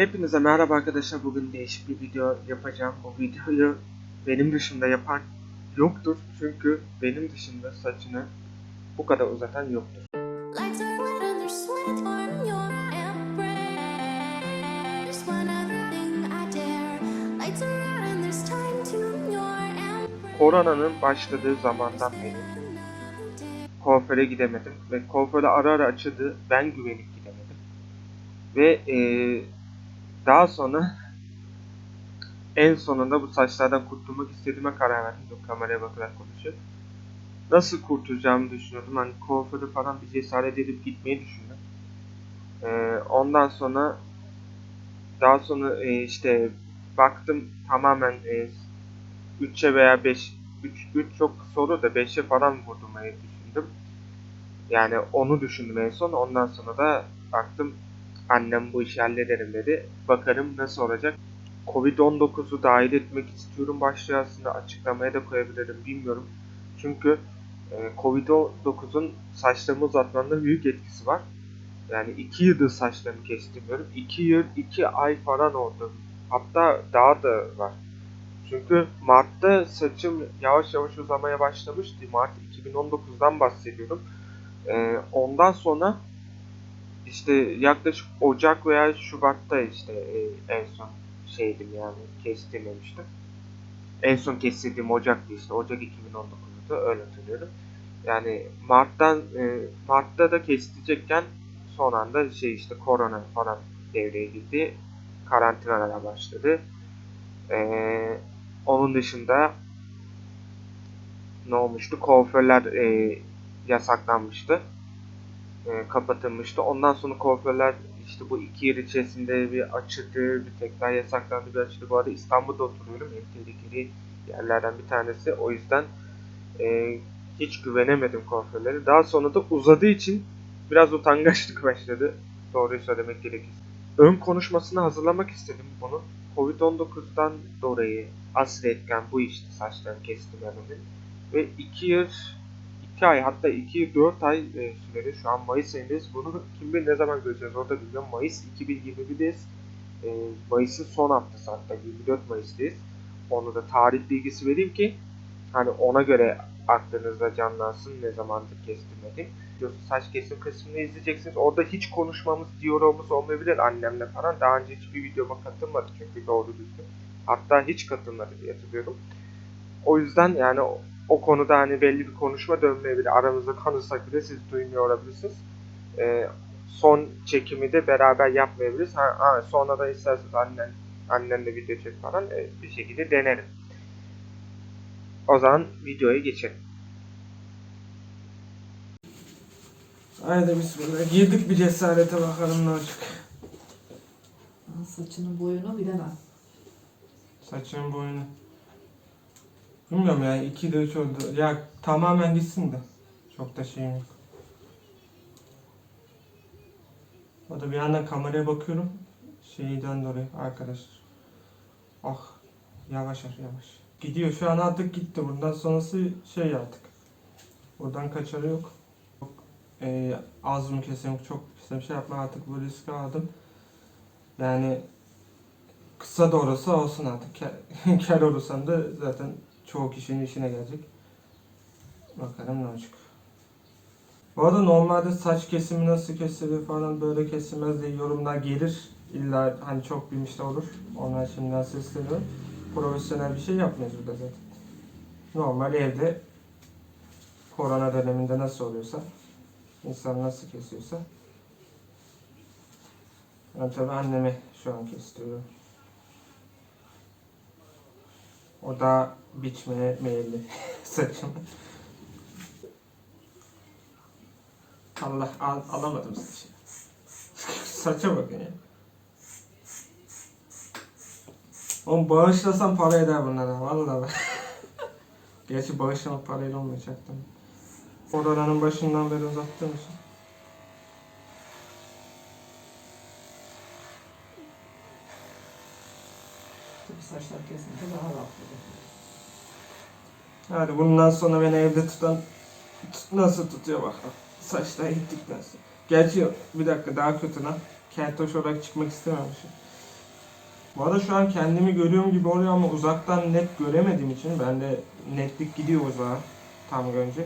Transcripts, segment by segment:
Hepinize merhaba arkadaşlar. Bugün değişik bir video yapacağım. Bu videoyu benim dışında yapan yoktur. Çünkü benim dışında saçını bu kadar uzatan yoktur. Koronanın başladığı zamandan beri kuaföre gidemedim. Ve kuaföre ara ara açıldı. Ben güvenip gidemedim. Ve eee, daha sonra en sonunda bu saçlardan kurtulmak istediğime karar verdim. Dur kameraya bakarak konuşuyor. Nasıl kurtulacağımı düşünüyordum. Hani kuaföre falan bir cesaret edip gitmeyi düşündüm. Eee, ondan sonra daha sonra eee, işte baktım tamamen eee 3'e veya 5 3 3 çok soru da 5'e falan vurdurmayı düşündüm. Yani onu düşündüm en son. Ondan sonra da baktım annem bu işi hallederim dedi. Bakarım nasıl olacak. Covid-19'u dahil etmek istiyorum başlığı aslında açıklamaya da koyabilirim bilmiyorum. Çünkü e, Covid-19'un saçlarımı uzatmanda büyük etkisi var. Yani 2 yıldır saçlarımı kestirmiyorum. 2 yıl 2 ay falan oldu. Hatta daha da var. Çünkü Mart'ta saçım yavaş yavaş uzamaya başlamıştı. Mart 2019'dan bahsediyorum. Ee, ondan sonra işte yaklaşık Ocak veya Şubat'ta işte e, en son şeydim yani kestirmemiştim. En son kestirdiğim Ocak'tı işte. Ocak 2019'da öyle hatırlıyorum. Yani Mart'tan e, Mart'ta da kestirecekken son anda şey işte korona falan devreye girdi. Karantinalara başladı. Ee, onun dışında ne olmuştu? Kuaförler e, yasaklanmıştı. E, kapatılmıştı. Ondan sonra kuaförler işte bu iki yıl içerisinde bir açıldı, bir tekrar yasaklandı, bir açıldı. Bu arada İstanbul'da oturuyorum. En tehlikeli yerlerden bir tanesi. O yüzden e, hiç güvenemedim kuaförlere. Daha sonra da uzadığı için biraz utangaçlık başladı. Doğruyu söylemek gerekirse. Ön konuşmasını hazırlamak istedim bunu. Covid-19'dan dolayı asıl etken bu işte saçlarını kestirmememin. Ve 2 yıl, 2 ay hatta 2 yıl 4 ay e, süreli şu an Mayıs ayındayız. Bunu kim bilir ne zaman göreceğiz orada bilmiyorum. Mayıs 2021'deyiz. E, Mayıs'ın son haftası hatta 24 Mayıs'tayız. Onu da tarih bilgisi vereyim ki hani ona göre aklınızda canlansın ne zamandır kestirmedim. Biliyorsun saç kesim kısmını izleyeceksiniz. Orada hiç konuşmamız, diyalogumuz olmayabilir annemle falan. Daha önce hiçbir videoma katılmadı çünkü doğru düzgün. Hatta hiç katılmadı diye hatırlıyorum. O yüzden yani o, konuda hani belli bir konuşma dönmeyebilir. Aramızda kalırsak bile siz duymuyor olabilirsiniz. Ee, son çekimi de beraber yapmayabiliriz. Ha, ha, sonra da isterseniz annen, annenle video çek falan e, bir şekilde denerim. O zaman videoya geçelim. Haydi bismillah. Girdik bir cesarete bakalım ne olacak. Saçının boyunu bilemem. Saçın boyunu. Bilmiyorum ya 2 de 3 oldu. Ya tamamen gitsin de. Çok da şeyim yok. O da bir yandan kameraya bakıyorum. Şeyden dolayı arkadaşlar. Ah yavaş yavaş. Gidiyor şu an artık gitti. Bundan sonrası şey artık. Buradan kaçarı yok. Çok e, az mı keseyim çok bir şey yapma artık bu riski aldım. Yani kısa da olursa olsun artık. Kel, kel olursam da zaten çoğu kişinin işine gelecek. Bakalım ne olacak. Bu arada normalde saç kesimi nasıl kesilir falan böyle kesilmez diye yorumlar gelir. İlla hani çok bilmiş de olur. Onlar şimdiden sesleniyorum. Profesyonel bir şey yapmıyoruz burada zaten. Normal evde korona döneminde nasıl oluyorsa insan nasıl kesiyorsa ben tabii annemi şu an kestiriyorum. O da biçmeye meyilli saçımı. Allah al, alamadım saçı. Saça bakın ya. Oğlum bağışlasam para eder bunlara vallahi. bak. Gerçi bağışlamak parayla olmayacaktı. Koronanın başından beri uzattığım için. Tabii saçlar kesince daha rahat olur. Hadi bundan sonra beni evde tutan tut- nasıl tutuyor bakalım. Saçlar gittikten sonra. Gerçi yok. Bir dakika daha kötü lan. Keltoş olarak çıkmak istememişim. Bu arada şu an kendimi görüyorum gibi oluyor ama uzaktan net göremediğim için ben de netlik gidiyor uzağa tam önce.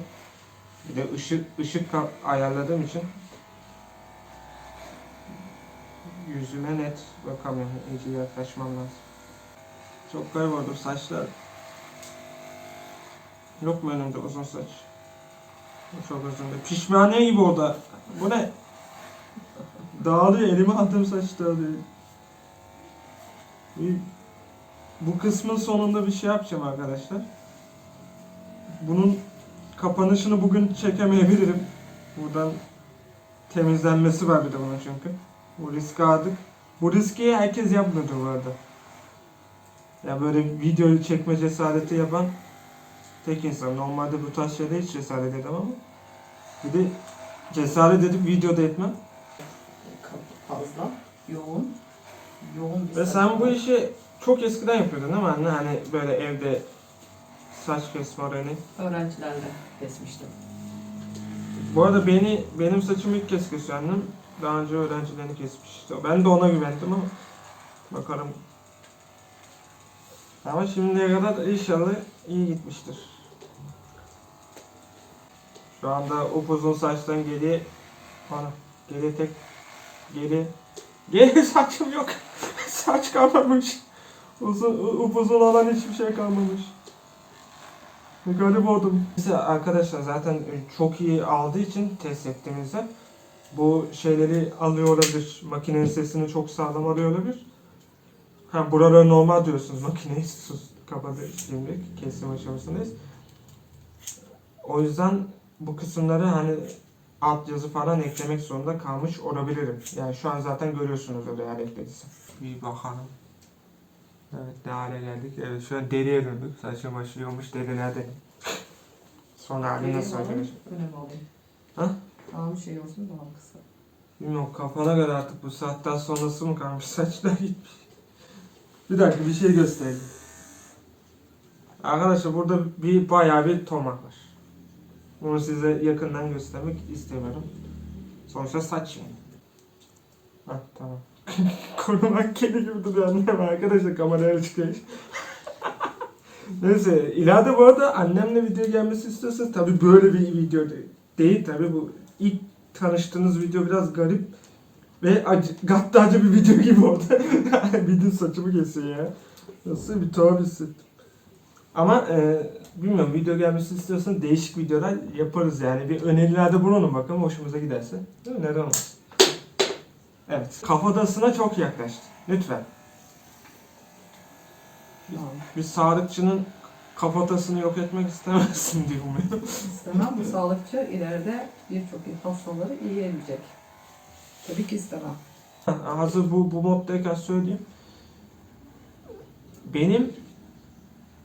Bir de ışık ışık ayarladığım için yüzüme net bakamıyorum. İyice yaklaşmam lazım. Çok garip oldu saçlar. Yok mu önümde uzun saç? Çok uzun değil. Pişmaniye gibi o da. Bu ne? Dağılıyor. Elime attığım saç dağılıyor. Bu kısmın sonunda bir şey yapacağım arkadaşlar. Bunun kapanışını bugün çekemeyebilirim. Buradan temizlenmesi var bir de bunun çünkü. Bu riski aldık. Bu riski herkes yapmadı bu arada. Ya böyle video çekme cesareti yapan tek insan. Normalde bu tarz şeyde hiç cesaret edemem ama bir de cesaret edip videoda etmem. Fazla, yoğun, yoğun bir Ve sen bu işi çok eskiden yapıyordun değil mi anne? Hani böyle evde saç kesme oranı. Öğrencilerle kesmiştim. Bu arada beni benim saçımı ilk kez kesiyor annem. Daha önce öğrencilerini kesmişti. Ben de ona güvendim ama bakalım. Ama şimdiye kadar inşallah iyi gitmiştir. Şu anda upuzun saçtan geriye bana geriye tek geri geri saçım yok. Saç kalmamış. Uzun, upuzun olan hiçbir şey kalmamış. Garip oldum. Neyse arkadaşlar zaten çok iyi aldığı için test ettiğimizde bu şeyleri alıyor olabilir. Makinenin sesini çok sağlam alıyor olabilir. Ha buraları normal diyorsunuz makineyi sus şimdi kesim aşamasındayız. O yüzden bu kısımları hani alt yazı falan eklemek zorunda kalmış olabilirim. Yani şu an zaten görüyorsunuz öyle yer eklediysem. Bir bakalım. Evet ne hale geldik. Evet şu an deriye döndük. Saçım başlıyormuş derilerde. Son hali nasıl arkadaşlar? Önem alayım. Ha? Bir şey olsun daha kısa. Bilmiyorum kafana göre artık bu saatten sonrası mı kalmış saçlar gitmiş. Bir dakika bir şey göstereyim. Arkadaşlar burada bir bayağı bir tomak var. Bunu size yakından göstermek istemiyorum. Sonuçta saç yani. Hah tamam. Korumak kedi gibi duruyor annem arkadaşlar kameraya çıkıyor. Neyse ileride bu arada annemle video gelmesi istiyorsanız tabi böyle bir video değil, değil tabi bu ilk tanıştığınız video biraz garip ve acı, gaddacı bir video gibi oldu. Bildiğin saçımı kesiyor ya. Nasıl bir tuhaf hissettim. Ama e, bilmiyorum video gelmesini istiyorsan değişik videolar yaparız yani. Bir önerilerde bulunun bakalım hoşumuza giderse. Değil mi? Neden olmasın? Evet. Kafatasına çok yaklaştı. Lütfen. Bir sağlıkçının kafatasını yok etmek istemezsin diye umuyorum. İstemem bu sağlıkçı ileride birçok hastaları iyi edecek. Tabii ki istemem. Hazır bu, bu moddayken söyleyeyim. Benim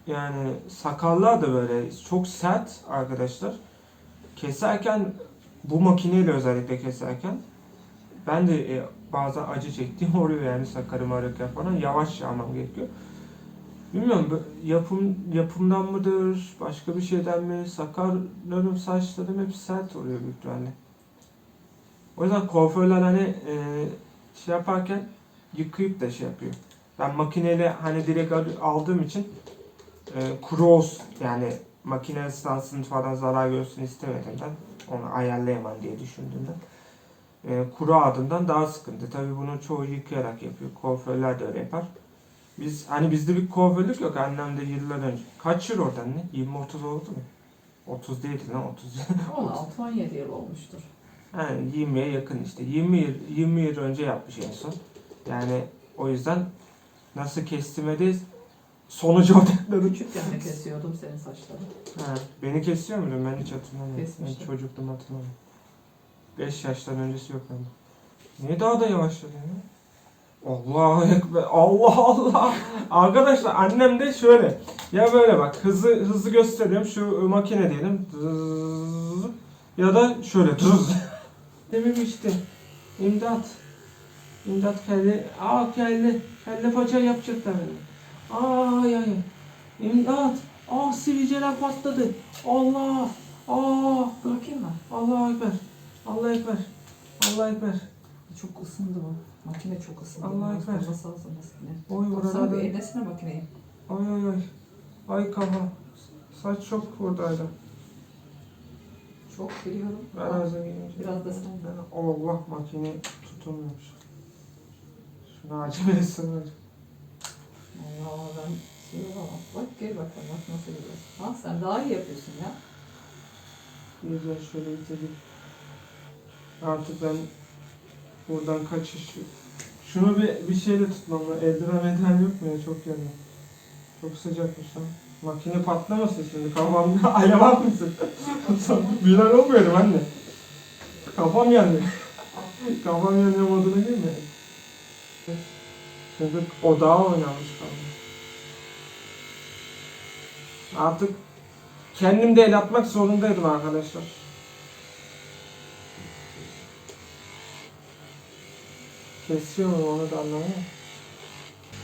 yani sakallar da böyle çok sert arkadaşlar. Keserken bu makineyle özellikle keserken ben de e, bazen acı çektiğim oluyor yani sakarım ararken falan yavaş almam gerekiyor. Bilmiyorum yapım yapımdan mıdır başka bir şeyden mi sakarlarım saçlarım hep sert oluyor büyük ihtimalle. O yüzden kuaförler hani e, şey yaparken yıkayıp da şey yapıyor. Ben makineyle hani direkt al- aldığım için e, kuru olsun yani makine ıslansın falan zarar görsün istemediğimden onu ayarlayamam diye düşündüğümden e, kuru aldığımdan daha sıkıntı. Tabii bunu çoğu yıkayarak yapıyor. Kuaförler de öyle yapar. Biz hani bizde bir kuaförlük yok annem de yıllar önce. Kaç yıl oradan ne? 20-30 oldu mu? 30 değildi lan 30. 16-17 yıl olmuştur. Yani 20'ye yakın işte. 20 yıl, 20 yıl önce yapmış en son. Yani o yüzden nasıl kestirmedeyiz sonucu odakladık. Küçükken kesiyordum senin saçları. Ha, beni kesiyor muydun? Ben hiç hatırlamıyorum. Kesmiştim. Ben çocukluğumu hatırlamıyorum. 5 yaştan öncesi yok bende. Niye daha da yavaşladın ya? Allahu Ekber. Allah Allah. Arkadaşlar annem de şöyle. Ya böyle bak hızlı hızlı gösteriyorum. Şu makine diyelim. Ya da şöyle. Zzzz. Dememiştim. İmdat. İmdat kelle. Aa kelle. Kelle paça yapacaklar beni. Ay ay. İmdat. Ah sivilceler patladı. Allah. Ah. Bırakayım mı? Allah Ekber. Allah Ekber. Allah Ekber. Çok ısındı bu. Makine çok ısındı. Allah ekber. kafası lazım makine. Oy Baksana orada. bir elnesene makineyi. Ay ay ay. Ay kafa. Saç çok buradaydı. Çok biliyorum. Ben ağzına gelince. Biraz da sen. Ben Allah makine tutulmuyormuş. Şunu acele etsin hocam. Allah Allah ben şey olamam. Bak gel bakalım bak nasıl gidiyor. Ha sen daha iyi yapıyorsun ya. Güzel şöyle itelim. Artık ben buradan kaçış. Şunu bir, bir şeyle tutmam lazım. Eldiven eldiven yok mu ya? Çok yanıyor. Çok sıcakmış lan. Makine patlamasın şimdi. Kafamda alev mısın? Bilal olmuyorum anne. Kafam yandı. Kafam yanıyor moduna girme. Çünkü odağa oynamış kafam. Artık kendim de el atmak zorundaydım arkadaşlar. Kesiyor mu onu da anlamıyorum.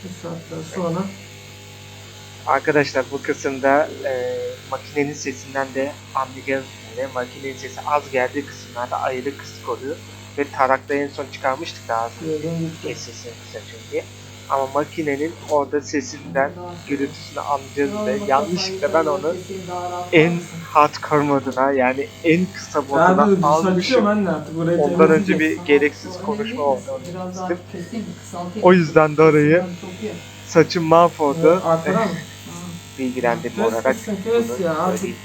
Bir saatten sonra Arkadaşlar bu kısımda e, makinenin sesinden de anlayacağınız üzere makinenin sesi az geldiği kısımlarda ayrı kısık oluyor. Ve tarakta en son çıkarmıştık daha kes sesini kısacağım diye. Ama makinenin orada sesinden gürültüsünü anlayacağız ve yanlışlıkla ben onu en hardcore moduna yani en kısa moduna almışım. Ondan önce bir gereksiz konuşma oldu. O yüzden de orayı saçım mahvoldu. Arkadan. Bilgilendirme Kes, olarak bunu ya, artık.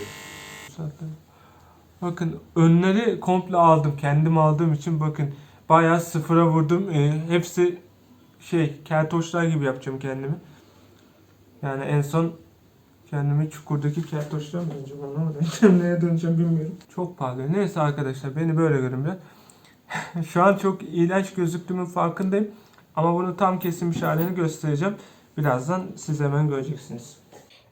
Bakın önleri komple aldım. Kendim aldığım için bakın bayağı sıfıra vurdum. Ee, hepsi şey keltoşlar gibi yapacağım kendimi. Yani en son kendimi çukurdaki keltoşlar mı döneceğim anlamadım. Neye döneceğim bilmiyorum. Çok pahalı. Neyse arkadaşlar beni böyle görün biraz. Şu an çok iğrenç gözüktüğümün farkındayım. Ama bunu tam kesilmiş halini göstereceğim. Birazdan siz hemen göreceksiniz.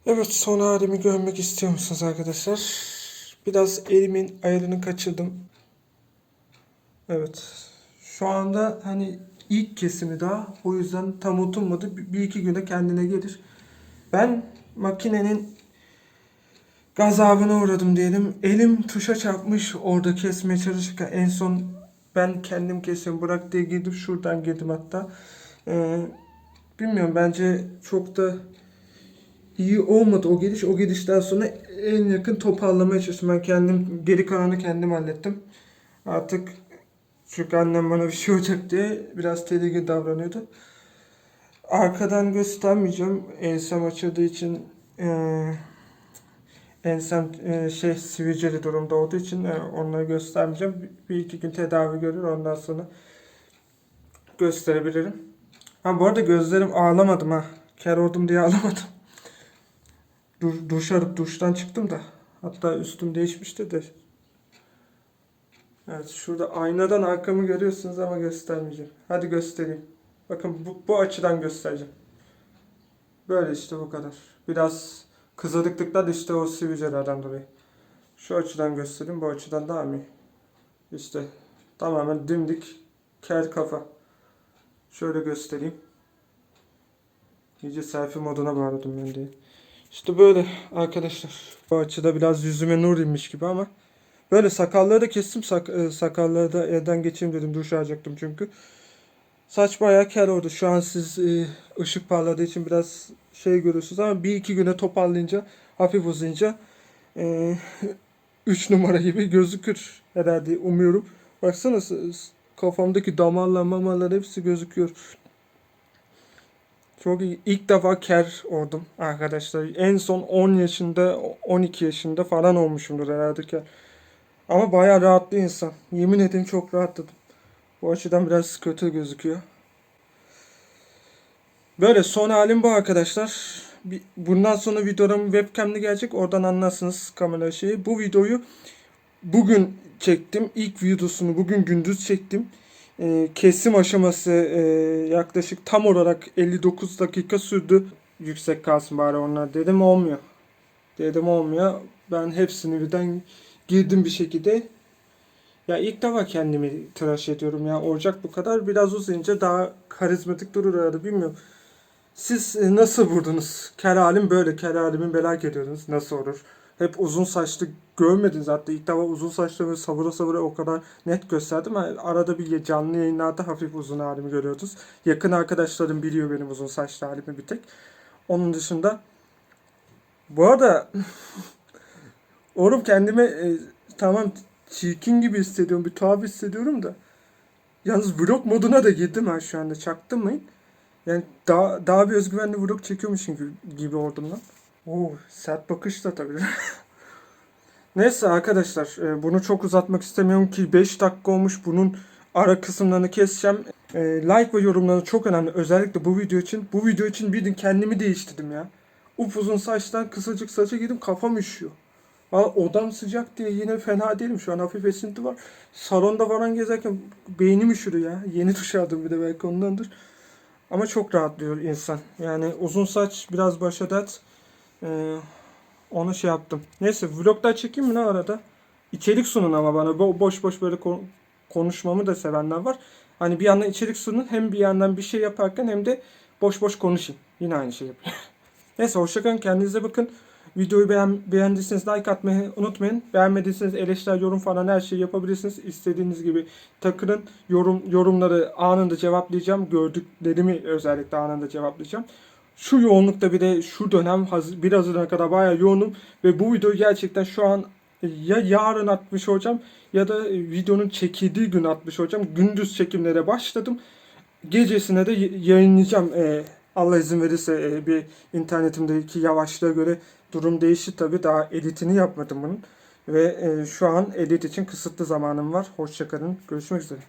Evet son halimi görmek istiyor musunuz arkadaşlar? Biraz elimin ayarını kaçırdım. Evet. Şu anda hani ilk kesimi daha. O yüzden tam oturmadı. Bir iki güne kendine gelir. Ben makinenin gazabına uğradım diyelim. Elim tuşa çarpmış orada kesmeye çalışırken en son ben kendim kesiyorum bırak diye girdim şuradan girdim hatta. Ee, bilmiyorum bence çok da iyi olmadı o gidiş. O gidişten sonra en yakın toparlamaya çalıştım. Ben kendim geri kalanı kendim hallettim. Artık çünkü annem bana bir şey olacak diye biraz tedirgin davranıyordu. Arkadan göstermeyeceğim. Ensem açıldığı için eee ensem eee, şey sivilceli durumda olduğu için eee, onları göstermeyeceğim. Bir iki gün tedavi görür ondan sonra gösterebilirim. Ha bu arada gözlerim ağlamadım ha. Ker oldum diye ağlamadım. Duş, duş alıp duştan çıktım da. Hatta üstüm değişmişti de. Evet şurada aynadan arkamı görüyorsunuz ama göstermeyeceğim. Hadi göstereyim. Bakın bu, bu açıdan göstereceğim. Böyle işte bu kadar. Biraz kızarıklıklar işte o sivilcelerden dolayı. Şu açıdan göstereyim. Bu açıdan daha mı? İşte tamamen dimdik kel kafa. Şöyle göstereyim. İyice selfie moduna bağladım ben de. İşte böyle arkadaşlar. Bu açıda biraz yüzüme nur inmiş gibi ama böyle sakalları da kestim. Sak e, sakalları da elden geçeyim dedim. Duş alacaktım çünkü. Saç bayağı kel oldu. Şu an siz e, ışık parladığı için biraz şey görüyorsunuz ama bir iki güne toparlayınca hafif uzayınca 3 numara gibi gözükür herhalde umuyorum. S- kafamdaki damarlar mamarlar hepsi gözüküyor. Çok iyi. İlk defa ker oldum arkadaşlar. En son 10 yaşında, 12 yaşında falan olmuşumdur herhalde ker. Ama bayağı rahatlı insan. Yemin ederim çok rahatladım. Bu açıdan biraz kötü gözüküyor. Böyle son halim bu arkadaşlar. Bundan sonra videolarım webcam'li gelecek. Oradan anlarsınız kamera şeyi. Bu videoyu bugün çektim. İlk videosunu bugün gündüz çektim. Ee, kesim aşaması e, yaklaşık tam olarak 59 dakika sürdü. Yüksek kalsın bari onlar dedim olmuyor. Dedim olmuyor. Ben hepsini birden girdim bir şekilde. Ya ilk defa kendimi tıraş ediyorum ya. Olacak bu kadar. Biraz uzayınca daha karizmatik durur herhalde bilmiyorum. Siz e, nasıl vurdunuz? Kel halim böyle. Kel halimi merak ediyorsunuz. Nasıl olur? Hep uzun saçlı görmediniz. Hatta ilk defa uzun böyle savura savura o kadar net gösterdim. Arada bir canlı yayınlarda hafif uzun halimi görüyoruz. Yakın arkadaşlarım biliyor benim uzun saçlı halimi bir tek. Onun dışında bu arada oğlum kendime e, tamam çirkin gibi hissediyorum. Bir tuhaf hissediyorum da. Yalnız vlog moduna da girdim ha şu anda. Çaktırmayın. Yani daha, daha bir özgüvenli vlog çekiyormuşum gibi, gibi oldum lan. Oo, sert bakış da tabii. Neyse arkadaşlar e, bunu çok uzatmak istemiyorum ki 5 dakika olmuş bunun ara kısımlarını keseceğim. E, like ve yorumları çok önemli özellikle bu video için. Bu video için bir gün kendimi değiştirdim ya. Upuzun saçtan kısacık saça girdim kafam üşüyor. Valla odam sıcak diye yine fena değilim şu an hafif esinti var. Salonda falan gezerken beynim üşüdü ya. Yeni duş aldım bir de belki ondandır. Ama çok rahatlıyor insan. Yani uzun saç biraz başa dert. Ee, onu şey yaptım. Neyse vloglar çekeyim mi ne arada? İçerik sunun ama bana. Bo- boş boş böyle kon- konuşmamı da sevenler var. Hani bir yandan içerik sunun hem bir yandan bir şey yaparken hem de boş boş konuşayım. Yine aynı şey yapıyorum. Neyse hoşçakalın kendinize bakın. Videoyu beğen, beğendiyseniz like atmayı unutmayın. Beğenmediyseniz eleştiri, yorum falan her şeyi yapabilirsiniz. İstediğiniz gibi takılın. Yorum, yorumları anında cevaplayacağım. Gördüklerimi özellikle anında cevaplayacağım. Şu yoğunlukta bir de şu dönem bir Haziran'a kadar bayağı yoğunum. Ve bu videoyu gerçekten şu an ya yarın atmış olacağım ya da videonun çekildiği gün atmış olacağım. Gündüz çekimlere başladım. Gecesine de yayınlayacağım. Ee, Allah izin verirse e, bir internetimdeki yavaşlığa göre durum değişir tabii. Daha editini yapmadım bunun. Ve e, şu an edit için kısıtlı zamanım var. Hoşçakalın. Görüşmek üzere.